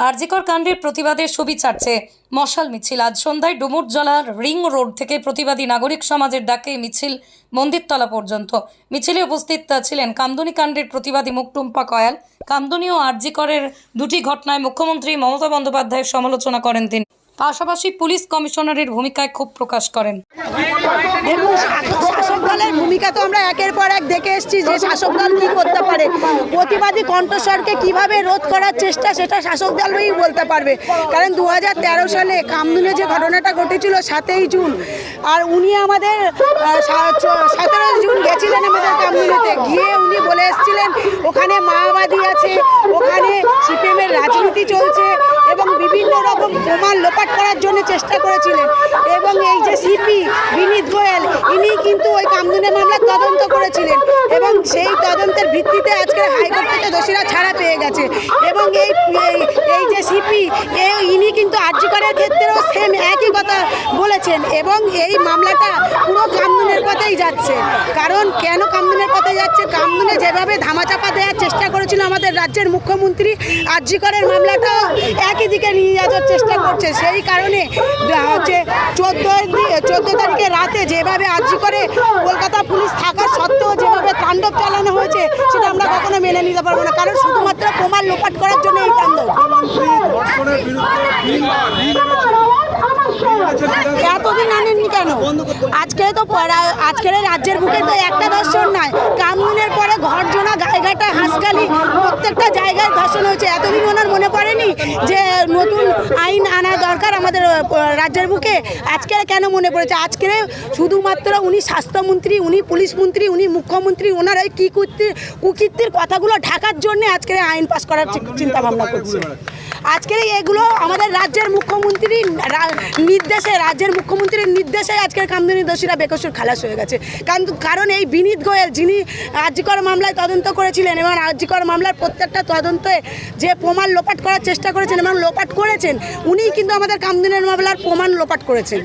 আরজিকর কাণ্ডের প্রতিবাদে ছবি ছাড়ছে মশাল মিছিল। আজ সন্ধ্যায় ডুমুরজলার রিং রোড থেকে প্রতিবাদী নাগরিক সমাজের ডাকে মিছিল মন্দিরতলা পর্যন্ত। মিছিলে উপস্থিত ছিলেন কামদুনি কাণ্ডের প্রতিবাদী মুকটুম্পা কয়াল। কামদুনি ও আরজিকরের দুটি ঘটনায় মুখ্যমন্ত্রী মমতা বন্দ্যোপাধ্যায়ের সমালোচনা করেন তিনি। পাশাপাশি পুলিশ কমিশনারের ভূমিকায় ক্ষোভ প্রকাশ করেন। ভূমিকা তো আমরা একের পর এক দেখে এসেছি যে শাসক দল কী করতে পারে। প্রতিবাদী কণ্ঠস্বরকে কীভাবে রোধ করার চেষ্টা সেটা শাসক দলই বলতে পারবে। কারণ দু হাজার তেরো সালে কামদুনে যে ঘটনাটা ঘটেছিল সাতই জুন, আর উনি আমাদের সতেরো জুন গেছিলেন আমাদের কামদুনেতে গিয়ে উনি বলে এসেছিলেন, ওখানে মাওবাদী আছে, ওখানে সিপিএমের রাজনীতি চলছে এবং বিভিন্ন রকম প্রমাণ লোপাট করার জন্য চেষ্টা করেছিলেন। এবং এই যে সিপি বিনীত গোয়েল, ইনি কিন্তু ওই কামদুনের মামলার তদন্ত করেছিলেন এবং সেই তদন্তের ভিত্তিতে আজকে হাইকোর্ট থেকে দোষীরা ছাড়া পেয়ে গেছে। এবং এই ইনি কিন্তু আর্যিকরের ক্ষেত্রেও সেম একই কথা বলেছেন এবং এই মামলাটা পুরো কামদুনের পথেই যাচ্ছে। কারণ কেন কামদুনের পথে যাচ্ছে? কামদুনে যেভাবে ধামাচাপা দেওয়ার চেষ্টা করেছিল আমাদের রাজ্যের মুখ্যমন্ত্রী, আর্যিকরের মামলাটাও একই দিকে নিয়ে যাওয়ার চেষ্টা করছে। সেই কারণে হচ্ছে চোদ্দ চোদ্দ তারিখে রাতে যেভাবে আর্জি করে কলকাতা পুলিশ থাকা সত্ত্বেও যেভাবে তাণ্ডব চালানো হয়েছে, সেটা আমরা কখনো মেনে নিতে পারব না। কারণ শুধুমাত্র প্রমাণ লোপাট করার জন্য এই তাণ্ডব। ধর্ষণের বিরুদ্ধে। এতদিন আনেননি কেন? আজকে তো আজকের রাজ্যের বুকে তো একটা দর্শন নয় কামুনের পরে ঘরজোনা হাঁসখালি প্রত্যেকটা জায়গায় ধর্ষণ হয়েছে। এতদিন ওনার মনে পড়েনি যে নতুন আইন আনা দরকার আমাদের রাজ্যের বুকে? আজকে কেন মনে পড়েছে? আজকে শুধুমাত্র উনি স্বাস্থ্যমন্ত্রী, উনি পুলিশ মন্ত্রী, উনি মুখ্যমন্ত্রী, ওনার ওই কি কুর্তির কুকীর্তির কথাগুলো ঢাকার জন্য আজকের আইন পাস করার চিন্তা ভাবনা করছে। আজকের এগুলো আমাদের রাজ্যের মুখ্যমন্ত্রী নির্দেশে, রাজ্যের মুখ্যমন্ত্রীর নির্দেশে আজকের কামদুনি দোষীরা বেকসুর খালাস হয়ে গেছে। কারণ এই বিনীত গোয়েল যিনি আর্যিকর মামলায় তদন্ত করেছিলেন এবং আর্যিকর মামলার প্রত্যেকটা তদন্তে যে প্রমাণ লোপাট করার চেষ্টা করেছেন এবং লোপাট করেছেন, উনিই কিন্তু আমাদের কামদিনের মামলার প্রমাণ লোপাট করেছেন।